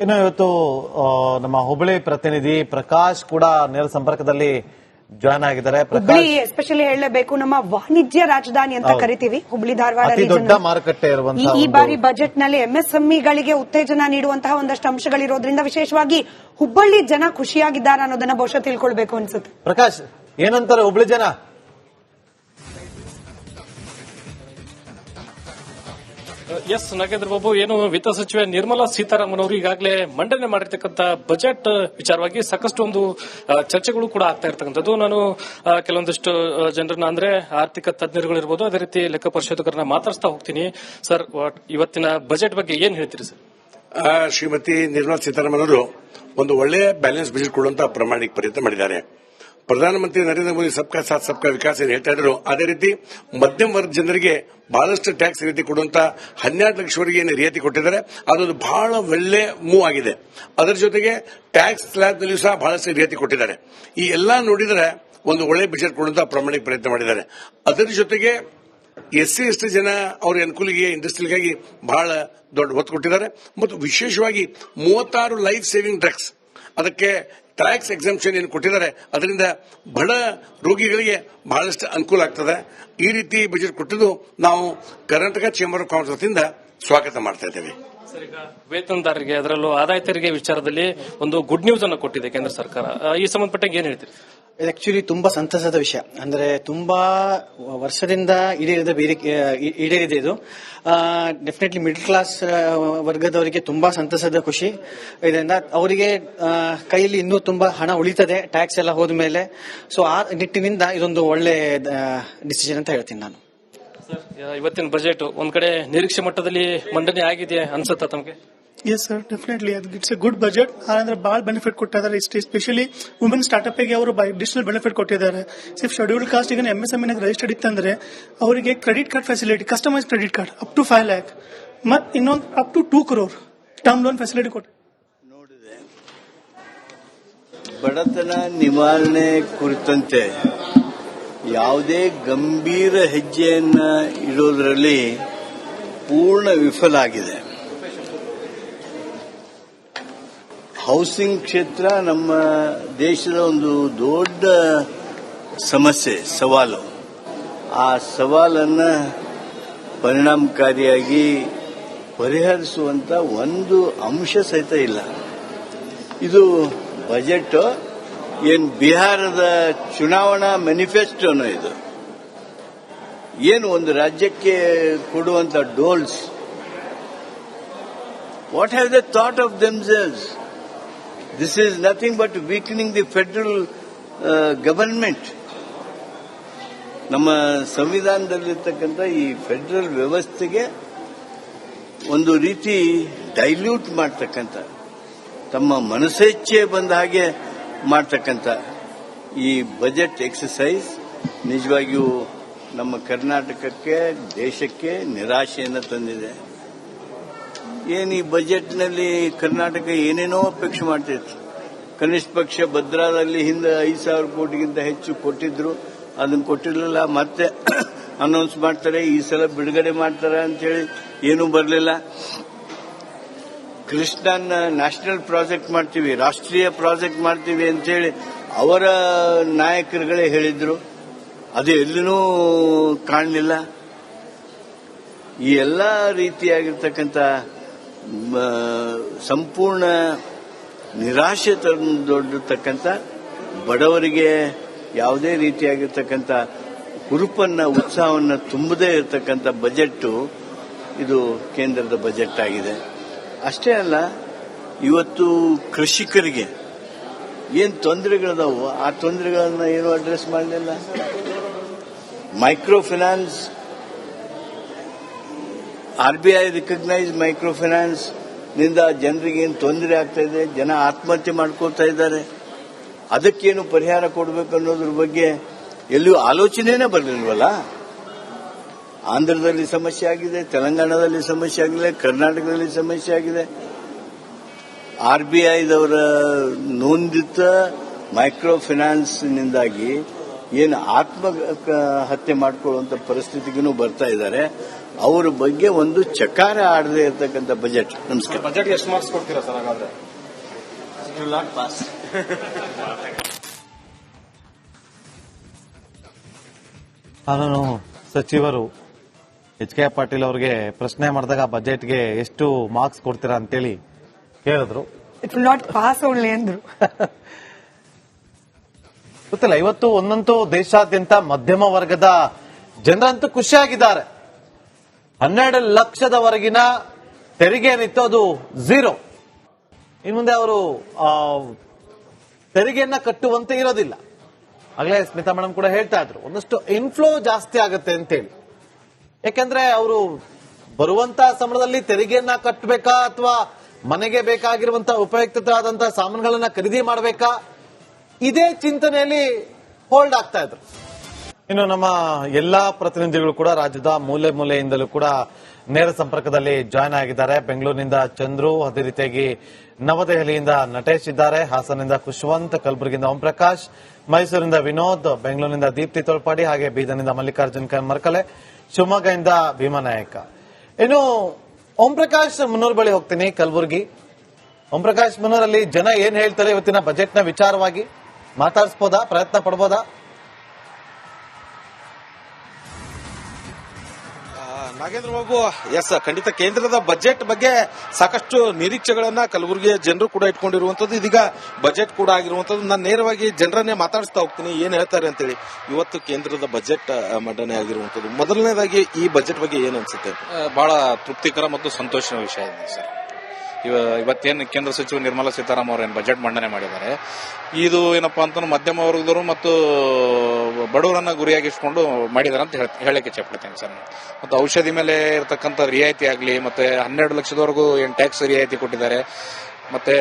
ಇನ್ನು ಇವತ್ತು ನಮ್ಮ ಹುಬ್ಬಳ್ಳಿ ಪ್ರತಿನಿಧಿ ಪ್ರಕಾಶ್ ಕೂಡ ನೇರ ಸಂಪರ್ಕದಲ್ಲಿ ಜಾಯ್ನ್ ಆಗಿದ್ದಾರೆ. ಹುಬ್ಳಿ ಎಸ್ಪೆಷಲಿ ಹೇಳಲೇಬೇಕು ನಮ್ಮ ವಾಣಿಜ್ಯ ರಾಜಧಾನಿ ಅಂತ. ಕರಿತೀವಿ ಹುಬ್ಳಿ ಧಾರವಾಡ ಮಾರುಕಟ್ಟೆ ಈ ಬಾರಿ ಬಜೆಟ್ನಲ್ಲಿ ಎಂಎಸ್ಎಂಇಗಳಿಗೆ ಉತ್ತೇಜನ ನೀಡುವಂತಹ ಒಂದಷ್ಟು ಅಂಶಗಳಿರೋದ್ರಿಂದ ವಿಶೇಷವಾಗಿ ಹುಬ್ಬಳ್ಳಿ ಜನ ಖುಷಿಯಾಗಿದ್ದಾರೆ ಅನ್ನೋದನ್ನ ಬಹುಶಃ ತಿಳ್ಕೊಳ್ಬೇಕು ಅನ್ಸುತ್ತೆ. ಪ್ರಕಾಶ್ ಏನಂತಾರೆ ಹುಬ್ಳಿ ಜನ? ಎಸ್ ನಾಗೇಂದ್ರ ಬಾಬು ಏನು ವಿತ್ತ ಸಚಿವೆ ನಿರ್ಮಲಾ ಸೀತಾರಾಮನ್ ಅವರು ಈಗಾಗಲೇ ಮಂಡನೆ ಮಾಡಿರ್ತಕ್ಕಂಥ ಬಜೆಟ್ ವಿಚಾರವಾಗಿ ಸಾಕಷ್ಟು ಒಂದು ಚರ್ಚೆಗಳು ಕೂಡ ಆಗ್ತಾ ಇರ್ತಕ್ಕಂಥದ್ದು. ನಾನು ಕೆಲವೊಂದಿಷ್ಟು ಜನರನ್ನ ಅಂದ್ರೆ ಆರ್ಥಿಕ ತಜ್ಞರುಗಳಿರ್ಬೋದು, ಅದೇ ರೀತಿ ಲೆಕ್ಕ ಪರಿಶೋಧಕರನ್ನ ಮಾತಾಡಿಸ್ತಾ ಹೋಗ್ತೀನಿ. ಸರ್ ಇವತ್ತಿನ ಬಜೆಟ್ ಬಗ್ಗೆ ಏನ್ ಹೇಳ್ತೀರಿ ಸರ್ ಶ್ರೀಮತಿ ನಿರ್ಮಲಾ ಸೀತಾರಾಮನ್ ಅವರು ಒಂದು ಒಳ್ಳೆಯ ಬ್ಯಾಲೆನ್ಸ್ ಬಜೆಟ್ ಕೊಡುವಂತಹ ಪ್ರಮಾಣಿಕ ಪ್ರಯತ್ನ ಮಾಡಿದ್ದಾರೆ. ಪ್ರಧಾನಮಂತ್ರಿ ನರೇಂದ್ರ ಮೋದಿ ಸಬ್ಕಾ ಸಾಥ್, ಸಬ್ಕಾ ವಿಕಾಸ್ ಏನು ಹೇಳ್ತಾ ಇದ್ರು? ಅದೇ ರೀತಿ ಮಧ್ಯಮ ವರ್ಗ ಜನರಿಗೆ ಬಹಳಷ್ಟು ಟ್ಯಾಕ್ಸ್ ರಿಯಾಯಿತಿ ಕೊಡುವಂತ ಹನ್ನೆರಡು ಲಕ್ಷವರೆಗೆ ಏನು ರಿಯಾಯಿತಿ ಕೊಟ್ಟಿದ್ದಾರೆ. ಅದೊಂದು ಬಹಳ ಒಳ್ಳೆ ಮೂವ್ ಆಗಿದೆ. ಅದರ ಜೊತೆಗೆ ಟ್ಯಾಕ್ಸ್ ಸ್ಲ್ಯಾಬ್ನಲ್ಲಿಯೂ ಸಹ ಬಹಳಷ್ಟು ರಿಯಾಯಿತಿ ಕೊಟ್ಟಿದ್ದಾರೆ. ಈ ಎಲ್ಲಾ ನೋಡಿದರೆ ಒಂದು ಒಳ್ಳೆ ಬಜೆಟ್ ಕೊಡುವಂತ ಪ್ರಾಮಾಣಿಕ ಪ್ರಯತ್ನ ಮಾಡಿದ್ದಾರೆ. ಅದರ ಜೊತೆಗೆ ಎಸ್ ಸಿ ಎಸ್ ಟಿ ಜನ ಅವರ ಅನುಕೂಲಿಗೆ ಇಂಡಸ್ಟ್ರಿಗಾಗಿ ಬಹಳ ದೊಡ್ಡ ಒತ್ತು ಕೊಟ್ಟಿದ್ದಾರೆ. ಮತ್ತು ವಿಶೇಷವಾಗಿ ಮೂವತ್ತಾರು ಲೈಫ್ ಸೇವಿಂಗ್ ಡ್ರಗ್ಸ್ ಅದಕ್ಕೆ ಟ್ಯಾಕ್ಸ್ ಎಕ್ಸಾಮ್ಷನ್ ಏನು ಕೊಟ್ಟಿದ್ದಾರೆ, ಅದರಿಂದ ಬಡ ರೋಗಿಗಳಿಗೆ ಬಹಳಷ್ಟು ಅನುಕೂಲ ಆಗ್ತದೆ. ಈ ರೀತಿ ಬಜೆಟ್ ಕೊಟ್ಟಿದ್ದು ನಾವು ಕರ್ನಾಟಕ ಚೇಂಬರ್ ಆಫ್ ಕಾಮರ್ಸ್ ಸ್ವಾಗತ ಮಾಡ್ತಾ ಇದ್ದೇವೆ. ವೇತನದಾರರಿಗೆ ಅದರಲ್ಲೂ ಆದಾಯ ತೆರಿಗೆ ವಿಚಾರದಲ್ಲಿ ಒಂದು ಗುಡ್ ನ್ಯೂಸ್ ಅನ್ನು ಕೊಟ್ಟಿದೆ ಕೇಂದ್ರ ಸರ್ಕಾರ. ಈ ಸಂಬಂಧಪಟ್ಟಂಗೆ ಏನ್ ಹೇಳ್ತೀರಿ? ಇದು ಆಕ್ಚುಲಿ ತುಂಬಾ ಸಂತಸದ ವಿಷಯ. ಅಂದ್ರೆ ತುಂಬಾ ವರ್ಷದಿಂದ ಈಡೇರಿದ ಬೇಡಿಕೆ ಈಡೇರಿದೆ ಇದು. ಡೆಫಿನೆಟ್ಲಿ ಮಿಡಲ್ ಕ್ಲಾಸ್ ವರ್ಗದವರಿಗೆ ತುಂಬಾ ಸಂತಸದ ಖುಷಿ. ಇದರಿಂದ ಅವರಿಗೆ ಕೈಯಲ್ಲಿ ಇನ್ನೂ ತುಂಬಾ ಹಣ ಉಳಿತದೆ ಟ್ಯಾಕ್ಸ್ ಎಲ್ಲ ಹೋದ ಮೇಲೆ ಸೊ ಆ ನಿಟ್ಟಿನಿಂದ ಇದೊಂದು ಒಳ್ಳೆ ಡಿಸಿಷನ್ ಅಂತ ಹೇಳ್ತೀನಿ ನಾನು. ಇವತ್ತಿನ ಬಜೆಟ್ ಒಂದ್ ಕಡೆ ನಿರೀಕ್ಷೆ ಮಟ್ಟದಲ್ಲಿ ಮಂಡನೆ ಆಗಿದೆ ಅನ್ಸುತ್ತಾ ತಮಗೆ? Yes sir definitely it's a good budget ಅಂದ್ರೆ ಬಹಳ ಬೆನಿಫಿಟ್ ಕೊಟ್ಟಿದ್ದಾರೆ ಇಷ್ಟು ಎಸ್ಪೆಷಲಿ ವುಮೆನ್ ಸ್ಟಾರ್ಟ್ಅಪ್ಗೆ ಅವರು ಅಡಿಷನಲ್ ಬೆನಿಫಿಟ್ ಕೊಟ್ಟಿದ್ದಾರೆ. ಸಿಫ್ ಶೆಡ್ಯೂಲ್ಡ್ ಕಾಸ್ಟ್ ಈಗ ಎಂ ಎಸ್ ಎಂ ರಿಜಿಸ್ಟರ್ಡ್ ಇತ್ತಂದ್ರೆ ಅವರಿಗೆ credit card facility customise credit card up to five lakh ಮತ್ ಇನ್ನೊಂದು up to two crore term loan facility ಕೊಟ್ಟು ಬಡತನ ನಿವಾರಣೆ ಕುರಿತಂತೆ ಯಾವುದೇ ಗಂಭೀರ ಹೆಜ್ಜೆಯನ್ನ ಇಡೋದ್ರಲ್ಲಿ ಪೂರ್ಣ ವಿಫಲ ಆಗಿದೆ. ಹೌಸಿಂಗ್ ಕ್ಷೇತ್ರ ನಮ್ಮ ದೇಶದ ಒಂದು ದೊಡ್ಡ ಸಮಸ್ಯೆ, ಸವಾಲು. ಆ ಸವಾಲನ್ನ ಪರಿಣಾಮಕಾರಿಯಾಗಿ ಪರಿಹರಿಸುವಂತ ಒಂದು ಅಂಶ ಸಹಿತ ಇಲ್ಲ. ಇದು ಬಜೆಟ್ ಏನ್ ಬಿಹಾರದ ಚುನಾವಣಾ ಮ್ಯಾನಿಫೆಸ್ಟೋನೋ ಇದು? ಏನು ಒಂದು ರಾಜ್ಯಕ್ಕೆ ಕೊಡುವಂತ doles? What have the thought of themselves this is nothing but weakening the federal government ನಮ್ಮ ಸಂವಿಧಾನದಲ್ಲಿರ್ತಕ್ಕಂಥ ಈ ಫೆಡರಲ್ ವ್ಯವಸ್ಥೆಗೆ ಒಂದು ರೀತಿ ಡೈಲ್ಯೂಟ್ ಮಾಡ್ತಕ್ಕಂಥ ತಮ್ಮ ಮನಸ್ಸೇಚ್ಛೆ ಬಂದ ಹಾಗೆ ಮಾಡ್ತಕ್ಕಂಥ ಈ ಬಜೆಟ್ ಎಕ್ಸಸೈಸ್ ನಿಜವಾಗಿಯೂ ನಮ್ಮ ಕರ್ನಾಟಕಕ್ಕೆ, ದೇಶಕ್ಕೆ ನಿರಾಶೆಯನ್ನು ತಂದಿದೆ. ಏನು ಈ ಬಜೆಟ್ನಲ್ಲಿ ಕರ್ನಾಟಕ ಏನೇನೋ ಅಪೇಕ್ಷೆ ಮಾಡ್ತಿತ್ತು. ಕನಿಷ್ಠ ಪಕ್ಷ ಭದ್ರಾದಲ್ಲಿ ಹಿಂದೆ ಐದು ಸಾವಿರ ಕೋಟಿಗಿಂತ ಹೆಚ್ಚು ಕೊಟ್ಟಿದ್ರು. ಅದನ್ನು ಕೊಟ್ಟಿರಲಿಲ್ಲ. ಮತ್ತೆ ಅನೌನ್ಸ್ ಮಾಡ್ತಾರೆ, ಈ ಸಲ ಬಿಡುಗಡೆ ಮಾಡ್ತಾರೆ ಅಂತೇಳಿ ಏನೂ ಬರಲಿಲ್ಲ. ಕೃಷ್ಣನ್ ನ್ಯಾಷನಲ್ ಪ್ರಾಜೆಕ್ಟ್ ಮಾಡ್ತೀವಿ, ರಾಷ್ಟ್ರೀಯ ಪ್ರಾಜೆಕ್ಟ್ ಮಾಡ್ತೀವಿ ಅಂತೇಳಿ ಅವರ ನಾಯಕರುಗಳೇ ಹೇಳಿದ್ರು. ಅದು ಎಲ್ಲೂ ಕಾಣಲಿಲ್ಲ. ಈ ಎಲ್ಲ ರೀತಿಯಾಗಿರ್ತಕ್ಕಂಥ ಸಂಪೂರ್ಣ ನಿರಾಶೆ ತಂದೊಡ್ಡಿರ್ತಕ್ಕಂಥ ಬಡವರಿಗೆ ಯಾವುದೇ ರೀತಿಯಾಗಿರ್ತಕ್ಕಂಥ ಹುರುಪನ್ನ, ಉತ್ಸಾಹವನ್ನು ತುಂಬದೇ ಇರತಕ್ಕಂಥ ಬಜೆಟ್ ಇದು ಕೇಂದ್ರದ ಬಜೆಟ್ ಆಗಿದೆ. ಅಷ್ಟೇ ಅಲ್ಲ, ಇವತ್ತು ಕೃಷಿಕರಿಗೆ ಏನ್ ತೊಂದರೆಗಳದಾವು ಆ ತೊಂದರೆಗಳನ್ನ ಏನು ಅಡ್ರೆಸ್ ಮಾಡಲಿಲ್ಲ? Micro finance R B recognise micro ಫಿನಾನ್ಸ್ನಿಂದ ಜನರಿಗೆ ಏನು ತೊಂದರೆ ಆಗ್ತಾ ಇದೆ, ಜನ ಆತ್ಮಹತ್ಯೆ ಮಾಡ್ಕೋತಾ ಇದ್ದಾರೆ. ಅದಕ್ಕೇನು ಪರಿಹಾರ ಕೊಡಬೇಕು ಅನ್ನೋದ್ರ ಬಗ್ಗೆ ಎಲ್ಲೂ ಆಲೋಚನೆನೇ ಬರಲಿಲ್ವಲ್ಲ? ಆಂಧ್ರದಲ್ಲಿ ಸಮಸ್ಯೆ ಆಗಿದೆ ತೆಲಂಗಾಣದಲ್ಲಿ ಸಮಸ್ಯೆ ಆಗಿದೆ ಕರ್ನಾಟಕದಲ್ಲಿ ಸಮಸ್ಯೆ ಆಗಿದೆ. ಆರ್ ಬಿ ಐದವರ ನೋಂದಿತ ಮೈಕ್ರೋ ಫಿನಾನ್ಸ್ನಿಂದಾಗಿ ಏನು ಆತ್ಮ ಹತ್ಯೆ ಮಾಡಿಕೊಳ್ಳುವಂತ ಪರಿಸ್ಥಿತಿಗೂ ಬರ್ತಾ ಇದ್ದಾರೆ. ಅವರ ಬಗ್ಗೆ ಒಂದು ಚಕಾರ ಆಡದೆ ಇರತಕ್ಕಂಥ ಬಜೆಟ್. ನಮಸ್ಕಾರ. ಬಜೆಟ್ ಎಷ್ಟು ಮಾರ್ಕ್ಸ್ ಕೊಡ್ತೀರಾ ಸರ್ ಹಾಗಾದ್ರೆ? ಕಾನೂನು ಸಚಿವರು ಎಚ್ ಕೆ ಪಾಟೀಲ್ ಅವರಿಗೆ ಪ್ರಶ್ನೆ ಮಾಡಿದಾಗ ಬಜೆಟ್ಗೆ ಎಷ್ಟು ಮಾರ್ಕ್ಸ್ ಕೊಡ್ತೀರಾ ಅಂತೇಳಿ ಕೇಳಿದ್ರು. It will not pass only ಅಂದ್ರು. ಗೊತ್ತಿಲ್ಲ ಇವತ್ತು ಒಂದಂತೂ ದೇಶಾದ್ಯಂತ ಮಧ್ಯಮ ವರ್ಗದ ಜನರಂತೂ ಖುಷಿಯಾಗಿದ್ದಾರೆ. ಹನ್ನೆರಡು ಲಕ್ಷದವರೆಗಿನ ತೆರಿಗೆ ಏನಿತ್ತು ಅದು ಝೀರೋ. ಇನ್ನು ಮುಂದೆ ಅವರು ತೆರಿಗೆಯನ್ನ ಕಟ್ಟುವಂತೆ ಇರೋದಿಲ್ಲ. ಆಗಲೇ ಸ್ಮಿತಾ ಮೇಡಮ್ ಕೂಡ ಹೇಳ್ತಾ ಇದ್ರು ಒಂದಷ್ಟು ಇನ್ಫ್ಲೋ ಜಾಸ್ತಿ ಆಗುತ್ತೆ ಅಂತೇಳಿ. ಯಾಕಂದ್ರೆ ಅವರು ಬರುವಂತ ಸಮಯದಲ್ಲಿ ತೆರಿಗೆಯನ್ನ ಕಟ್ಟಬೇಕಾ ಅಥವಾ ಮನೆಗೆ ಬೇಕಾಗಿರುವಂತ ಉಪಯುಕ್ತವಾದಂತಹ ಸಾಮಾನುಗಳನ್ನ ಖರೀದಿ ಮಾಡಬೇಕಾ? ಇದೇ ಚಿಂತನೆಯಲ್ಲಿ ಹೋಲ್ಡ್ ಆಗ್ತಾ ಇದ್ರು. ಇನ್ನು ನಮ್ಮ ಎಲ್ಲಾ ಪ್ರತಿನಿಧಿಗಳು ಕೂಡ ರಾಜ್ಯದ ಮೂಲೆ ಮೂಲೆಯಿಂದಲೂ ಕೂಡ ನೇರ ಸಂಪರ್ಕದಲ್ಲಿ ಜಾಯ್ನ್ ಆಗಿದ್ದಾರೆ. ಬೆಂಗಳೂರಿನಿಂದ ಚಂದ್ರು, ಅದೇ ರೀತಿಯಾಗಿ ನವದೆಹಲಿಯಿಂದ ನಟೇಶ್ ಇದ್ದಾರೆ. ಹಾಸನದಿಂದ ಖುಷ್ವಂತ್ ಕಲಬುರಗಿಯಿಂದ ಓಂ ಪ್ರಕಾಶ್ ಮೈಸೂರಿಂದ ವಿನೋದ್, ಬೆಂಗಳೂರಿನಿಂದ ದೀಪ್ತಿ ತೋಳ್ಪಾಡಿ, ಹಾಗೆ ಬೀದರ್ನಿಂದ ಮಲ್ಲಿಕಾರ್ಜುನ್ ಖರ್ ಮರ್ಕಲೆ ಶಿವಮೊಗ್ಗದಿಂದ ಭೀಮನಾಯಕ ಇನ್ನು ಓಂ ಪ್ರಕಾಶ್ ಮುನ್ನೂರ್ ಬಳಿ ಹೋಗ್ತೀನಿ ಕಲಬುರಗಿ. ಓಂ ಪ್ರಕಾಶ್ ಮುನ್ನೂರಲ್ಲಿ ಜನ ಏನ್ ಹೇಳ್ತಾರೆ ಇವತ್ತಿನ ಬಜೆಟ್ನ ವಿಚಾರವಾಗಿ ಮಾತಾಡಿಸ್ಬೋದಾ, ಪ್ರಯತ್ನ ಪಡ್ಬೋದಾ? ನಾಗೇಂದ್ರ ಬಾಬು ಎಸ್ ಖಂಡಿತ ಕೇಂದ್ರದ ಬಜೆಟ್ ಬಗ್ಗೆ ಸಾಕಷ್ಟು ನಿರೀಕ್ಷೆಗಳನ್ನ ಕಲಬುರಗಿಯ ಜನರು ಕೂಡ ಇಟ್ಕೊಂಡಿರುವಂತದ್ದು. ಇದೀಗ ಬಜೆಟ್ ಕೂಡ ಆಗಿರುವಂತದ್ದು. ನಾನು ನೇರವಾಗಿ ಜನರನ್ನೇ ಮಾತಾಡಿಸ್ತಾ ಹೋಗ್ತೀನಿ. ಏನ್ ಹೇಳ್ತಾರೆ ಅಂತೇಳಿ. ಇವತ್ತು ಕೇಂದ್ರದ ಬಜೆಟ್ ಮಂಡನೆ ಆಗಿರುವಂತದ್ದು. ಮೊದಲನೇದಾಗಿ ಈ ಬಜೆಟ್ ಬಗ್ಗೆ ಏನ್ ಅನ್ಸುತ್ತೆ? ಬಹಳ ತೃಪ್ತಿಕರ ಮತ್ತು ಸಂತೋಷದ ವಿಷಯ ಇದೆ ಸರ್ ಇವತ್ತೇನು ಕೇಂದ್ರ ಸಚಿವ ನಿರ್ಮಲಾ ಸೀತಾರಾಮನ್ ಅವರು ಏನು ಬಜೆಟ್ ಮಂಡನೆ ಮಾಡಿದ್ದಾರೆ. ಇದು ಏನಪ್ಪಾ ಅಂತಂದ್ರೆ ಮಧ್ಯಮ ವರ್ಗದವರು ಮತ್ತು ಬಡವರನ್ನ ಗುರಿಯಾಗಿಸ್ಕೊಂಡು ಮಾಡಿದ್ದಾರೆ ಅಂತ ಹೇಳ್- ಹೇಳಕ್ಕೆ ಇಚ್ಛಪಡ್ತೇನೆ ಸರ್. ಮತ್ತು ಔಷಧಿ ಮೇಲೆ ಇರತಕ್ಕಂಥ ರಿಯಾಯಿತಿ ಆಗಲಿ, ಮತ್ತೆ ಹನ್ನೆರಡು ಲಕ್ಷದವರೆಗೂ ಏನು ಟ್ಯಾಕ್ಸ್ ರಿಯಾಯಿತಿ ಕೊಟ್ಟಿದ್ದಾರೆ, ಮತ್ತೆ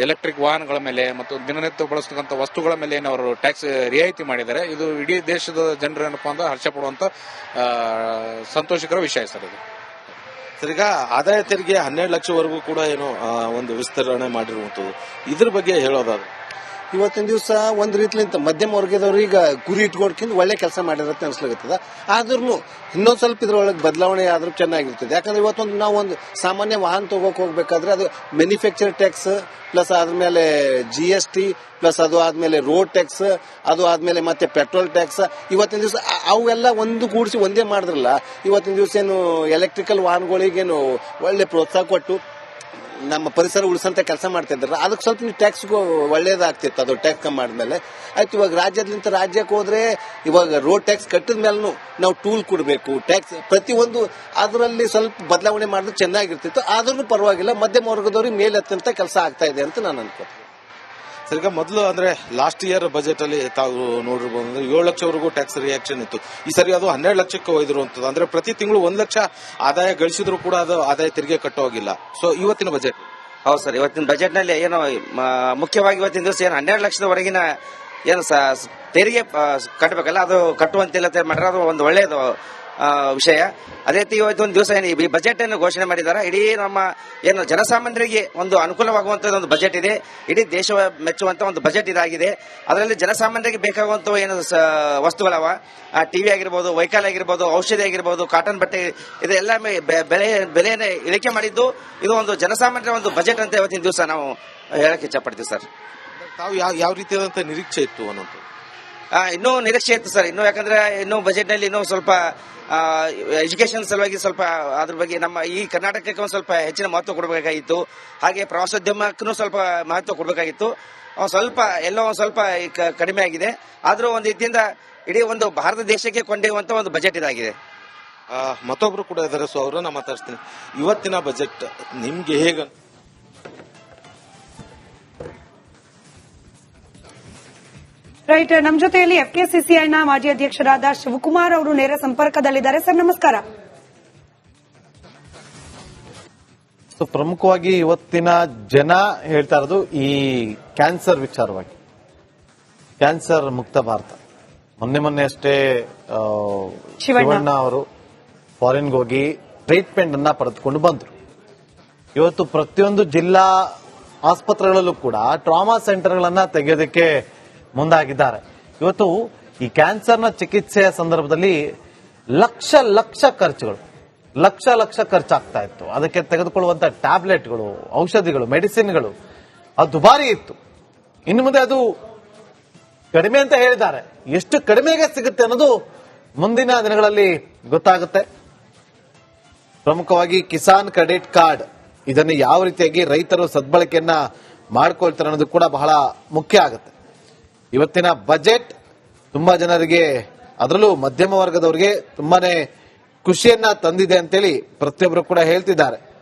ಎಲೆಕ್ಟ್ರಿಕ್ ವಾಹನಗಳ ಮೇಲೆ, ಮತ್ತು ದಿನನಿತ್ಯ ಬಳಸ್ತಕ್ಕಂಥ ವಸ್ತುಗಳ ಮೇಲೆ ಏನು ಅವರು ಟ್ಯಾಕ್ಸ್ ರಿಯಾಯಿತಿ ಮಾಡಿದ್ದಾರೆ, ಇದು ಇಡೀ ದೇಶದ ಜನರೇನಪ್ಪ ಅಂದ್ರೆ ಹರ್ಷ ಪಡುವಂತ ಸಂತೋಷಕರ ವಿಷಯ ಸರ್ ಇದು. ಸರ್ ಈಗ ಆದಾಯ ತೆರಿಗೆ ಹನ್ನೆರಡು ಲಕ್ಷವರೆಗೂ ಕೂಡ ಏನು ಒಂದು ವಿಸ್ತರಣೆ ಮಾಡಿರುವಂಥದ್ದು. ಇದ್ರ ಬಗ್ಗೆ ಹೇಳೋದಾದ್ರೆ. ಇವತ್ತಿನ ದಿವಸ ಒಂದ್ ರೀತಿಲಿಂತ ಮಧ್ಯಮ ವರ್ಗದವ್ರು ಈಗ ಗುರಿ ಇಟ್ಕೊಂಡ್ಕಿಂತ ಒಳ್ಳೆ ಕೆಲಸ ಮಾಡಿರತ್ತೆ ಅನ್ಸ್ಲಾಗತ್ತದ. ಆದ್ರೂ ಇನ್ನೊಂದ್ ಸ್ವಲ್ಪ ಇದ್ರೊಳಗೆ ಬದಲಾವಣೆ ಆದ್ರೂ ಚೆನ್ನಾಗಿರ್ತದೆ. ಯಾಕಂದ್ರೆ ಇವತ್ತೊಂದು ನಾವು ಒಂದು ಸಾಮಾನ್ಯ ವಾಹನ ತಗೋಕ್ ಹೋಗ್ಬೇಕಾದ್ರೆ ಅದು ಮ್ಯಾನುಫ್ಯಾಕ್ಚರ್ ಟ್ಯಾಕ್ಸ್ ಪ್ಲಸ್ ಆದ್ಮೇಲೆ ಜಿ ಎಸ್ ಟಿ ಪ್ಲಸ್ ಅದು ಆದ್ಮೇಲೆ ರೋಡ್ ಟ್ಯಾಕ್ಸ್ ಅದು ಆದ್ಮೇಲೆ ಮತ್ತೆ ಪೆಟ್ರೋಲ್ ಟ್ಯಾಕ್ಸ್ ಇವತ್ತಿನ ದಿವಸ ಅವೆಲ್ಲ ಒಂದು ಕೂಡಿಸಿ ಒಂದೇ ಮಾಡಿದ್ರಲ್ಲ, ಇವತ್ತಿನ ದಿವಸ ಏನು ಎಲೆಕ್ಟ್ರಿಕಲ್ ವಾಹನಗಳಿಗೇನು ಒಳ್ಳೆ ಪ್ರೋತ್ಸಾಹ ಕೊಟ್ಟು ನಮ್ಮ ಪರಿಸರ ಉಳಿಸಂತ ಕೆಲಸ ಮಾಡ್ತಾ ಇದ್ದಾರೆ. ಅದಕ್ಕೆ ಸ್ವಲ್ಪ ನೀವು ಟ್ಯಾಕ್ಸ್ ಒಳ್ಳೇದಾಗ್ತಿತ್ತು. ಅದು ಟ್ಯಾಕ್ಸ್ ಕಮ್ಮಿ ಮಾಡಿದ್ಮೇಲೆ ಆಯ್ತು, ಇವಾಗ ರಾಜ್ಯದಿಂದ ರಾಜ್ಯಕ್ಕೆ ಹೋದ್ರೆ ಇವಾಗ ರೋಡ್ ಟ್ಯಾಕ್ಸ್ ಕಟ್ಟಿದ ಮೇಲೂ ನಾವು ಟೂಲ್ ಕೊಡಬೇಕು. ಟ್ಯಾಕ್ಸ್ ಪ್ರತಿಯೊಂದು ಅದರಲ್ಲಿ ಸ್ವಲ್ಪ ಬದಲಾವಣೆ ಮಾಡಿದ್ರೆ ಚೆನ್ನಾಗಿರ್ತಿತ್ತು. ಆದ್ರೂ ಪರವಾಗಿಲ್ಲ, ಮಧ್ಯಮ ವರ್ಗದವ್ರಿಗೆ ಮೇಲೆತ್ತಂತ ಕೆಲಸ ಆಗ್ತಾ ಇದೆ ಅಂತ ನಾನು ಅನ್ಕೋತೀನಿ ಸರ್ ಈಗ ಮೊದಲು ಅಂದ್ರೆ ಲಾಸ್ಟ್ ಇಯರ್ ಬಜೆಟ್ ಅಲ್ಲಿ ತಾವು ನೋಡಿರ್ಬೋದು ಅಂದ್ರೆ ಏಳು ಲಕ್ಷವರೆಗೂ ಟ್ಯಾಕ್ಸ್ ರಿಯಾಕ್ಷನ್ ಇತ್ತು. ಈ ಸರಿ ಅದು ಹನ್ನೆರಡು ಲಕ್ಷಕ್ಕೆ ಹೋಯ್ದಿರುವಂತದ್ದು ಅಂದ್ರೆ ಪ್ರತಿ ತಿಂಗಳು ಒಂದು ಲಕ್ಷ ಆದಾಯ ಗಳಿಸಿದ್ರು ಕೂಡ ಅದು ಆದಾಯ ತೆರಿಗೆ ಕಟ್ಟೋಗಿಲ್ಲ. ಸೊ ಇವತ್ತಿನ ಬಜೆಟ್ ಹೌದು ಸರ್, ಇವತ್ತಿನ ಬಜೆಟ್ನಲ್ಲಿ ಏನು ಮುಖ್ಯವಾಗಿ ಇವತ್ತಿನ ದಿವಸ ಏನು ಹನ್ನೆರಡು ಲಕ್ಷದವರೆಗಿನ ಏನು ತೆರಿಗೆ ಕಟ್ಟಬೇಕಲ್ಲ ಅದು ಕಟ್ಟುವಂತಿಲ್ಲ ಅಂತ ಮಾಡ್ರೆ ಅದು ಒಂದು ಒಳ್ಳೆಯದು ವಿಷಯ. ಅದೇ ರೀತಿ ಇವತ್ತೊಂದು ದಿವಸ ಏನು ಈ ಬಜೆಟ್ ಅನ್ನು ಘೋಷಣೆ ಮಾಡಿದ್ದಾರೆ ಇಡೀ ನಮ್ಮ ಏನು ಜನಸಾಮಾನ್ಯರಿಗೆ ಒಂದು ಅನುಕೂಲವಾಗುವಂತ ಒಂದು ಬಜೆಟ್ ಇದೆ. ಇಡೀ ದೇಶ ಮೆಚ್ಚುವಂತ ಒಂದು ಬಜೆಟ್ ಇದಾಗಿದೆ. ಅದರಲ್ಲಿ ಜನಸಾಮಾನ್ಯರಿಗೆ ಬೇಕಾಗುವಂತ ಏನು ವಸ್ತುಗಳವ ಟಿವಿ ಆಗಿರ್ಬೋದು ವೈಕಲ್ ಆಗಿರ್ಬೋದು, ಔಷಧಿ ಆಗಿರ್ಬೋದು ಕಾಟನ್ ಬಟ್ಟೆ ಇದೆಲ್ಲ ಬೆಲೆ, ಬೆಲೆಯನ್ನು ಇಳಿಕೆ ಮಾಡಿದ್ದು ಇದು ಒಂದು ಜನಸಾಮಾನ್ಯರ ಒಂದು ಬಜೆಟ್ ಅಂತ ಇವತ್ತಿನ ದಿವಸ ನಾವು ಹೇಳಕ್ಕೆ ಇಷ್ಟಪಡ್ತೀವಿ ಸರ್ ತಾವು ಯಾವ ಯಾವ ರೀತಿಯಾದಂತಹ ನಿರೀಕ್ಷೆ ಇತ್ತು ಅನ್ನೋದು? ಇನ್ನೂ ನಿರೀಕ್ಷೆ ಇತ್ತು ಸರ್. ಇನ್ನೂ ಯಾಕಂದ್ರೆ ಇನ್ನೂ ಬಜೆಟ್ನಲ್ಲಿ ಇನ್ನೂ ಸ್ವಲ್ಪ ಎಜುಕೇಶನ್ ಸಲುವಾಗಿ ಸ್ವಲ್ಪ ಅದ್ರ ಬಗ್ಗೆ ನಮ್ಮ ಈ ಕರ್ನಾಟಕಕ್ಕೆ ಒಂದು ಸ್ವಲ್ಪ ಹೆಚ್ಚಿನ ಮಹತ್ವ ಕೊಡಬೇಕಾಗಿತ್ತು. ಹಾಗೆ ಪ್ರವಾಸೋದ್ಯಮಕ್ಕೂ ಸ್ವಲ್ಪ ಮಹತ್ವ ಕೊಡಬೇಕಾಗಿತ್ತು. ಸ್ವಲ್ಪ, ಎಲ್ಲೋ ಒಂದು ಸ್ವಲ್ಪ ಕಡಿಮೆ ಆಗಿದೆ. ಆದ್ರೂ ಒಂದು ರೀತಿಯಿಂದ ಇಡೀ ಒಂದು ಭಾರತ ದೇಶಕ್ಕೆ ಕೊಂಡೊಯ್ಯುವಂತ ಒಂದು ಬಜೆಟ್ ಇದಾಗಿದೆ. ಮತ್ತೊಬ್ಬರು ಕೂಡ ಇದಾರೆ, ಸೊ ಅವರನ್ನ ಮಾತಾಡ್ತೀನಿ ಇವತ್ತಿನ ಬಜೆಟ್ ನಿಮ್ಗೆ ಹೇಗ ರೈಟ್ ನಮ್ಮ ಜೊತೆಯಲ್ಲಿ ಎಫ್ನ ಮಾಜಿ ಅಧ್ಯಕ್ಷರಾದ ಶಿವಕುಮಾರ್ ಅವರು ನೇರ ಸಂಪರ್ಕದಲ್ಲಿದ್ದಾರೆ. ಸರ್ ನಮಸ್ಕಾರ. ಸೊ ಪ್ರಮುಖವಾಗಿ ಇವತ್ತಿನ ಜನ ಹೇಳ್ತಾ ಇರೋದು ಈ ಕ್ಯಾನ್ಸರ್ ವಿಚಾರವಾಗಿ. ಕ್ಯಾನ್ಸರ್ ಮುಕ್ತ ಭಾರತ. ಮೊನ್ನೆ ಮೊನ್ನೆ ಅಷ್ಟೇ. ಶಿವಣ್ಣ. ಅವರು ಫಾರಿನ್ ಹೋಗಿ ಟ್ರೀಟ್ಮೆಂಟ್ ಅನ್ನ ಪಡೆದುಕೊಂಡು ಬಂದರು. ಇವತ್ತು ಪ್ರತಿಯೊಂದು ಜಿಲ್ಲಾ ಆಸ್ಪತ್ರೆಗಳಲ್ಲೂ ಕೂಡ ಟ್ರಾಮಾ ಸೆಂಟರ್ಗಳನ್ನ ತೆಗೆಯೋದಕ್ಕೆ ಮುಂದಾಗಿದ್ದಾರೆ. ಇವತ್ತು ಈ ಕ್ಯಾನ್ಸರ್ನ ಚಿಕಿತ್ಸೆಯ ಸಂದರ್ಭದಲ್ಲಿ ಲಕ್ಷ ಲಕ್ಷ ಖರ್ಚುಗಳು, ಲಕ್ಷ ಲಕ್ಷ ಖರ್ಚಾಗ್ತಾ ಇತ್ತು. ಅದಕ್ಕೆ ತೆಗೆದುಕೊಳ್ಳುವಂತ ಟ್ಯಾಬ್ಲೆಟ್ಗಳು, ಔಷಧಿಗಳು, ಮೆಡಿಸಿನ್ಗಳು, ಅದು ದುಬಾರಿ ಇತ್ತು. ಇನ್ನು ಮುಂದೆ ಅದು ಕಡಿಮೆ ಅಂತ ಹೇಳಿದ್ದಾರೆ. ಎಷ್ಟು ಕಡಿಮೆಗೆ ಸಿಗುತ್ತೆ ಅನ್ನೋದು ಮುಂದಿನ ದಿನಗಳಲ್ಲಿ ಗೊತ್ತಾಗುತ್ತೆ. ಪ್ರಮುಖವಾಗಿ ಕಿಸಾನ್ ಕ್ರೆಡಿಟ್ ಕಾರ್ಡ್, ಇದನ್ನು ಯಾವ ರೀತಿಯಾಗಿ ರೈತರು ಸದ್ಬಳಕೆಯನ್ನ ಮಾಡ್ಕೊಳ್ತಾರೆ ಅನ್ನೋದು ಕೂಡ ಬಹಳ ಮುಖ್ಯ ಆಗುತ್ತೆ. ಇವತ್ತಿನ ಬಜೆಟ್ ತುಂಬಾ ಜನರಿಗೆ ಅದರಲ್ಲೂ ಮಧ್ಯಮ ವರ್ಗದವರಿಗೆ ತುಂಬಾನೇ ಖುಷಿಯನ್ನ ತಂದಿದೆ ಅಂತೇಳಿ ಪ್ರತಿಯೊಬ್ಬರು ಕೂಡ ಹೇಳ್ತಿದ್ದಾರೆ.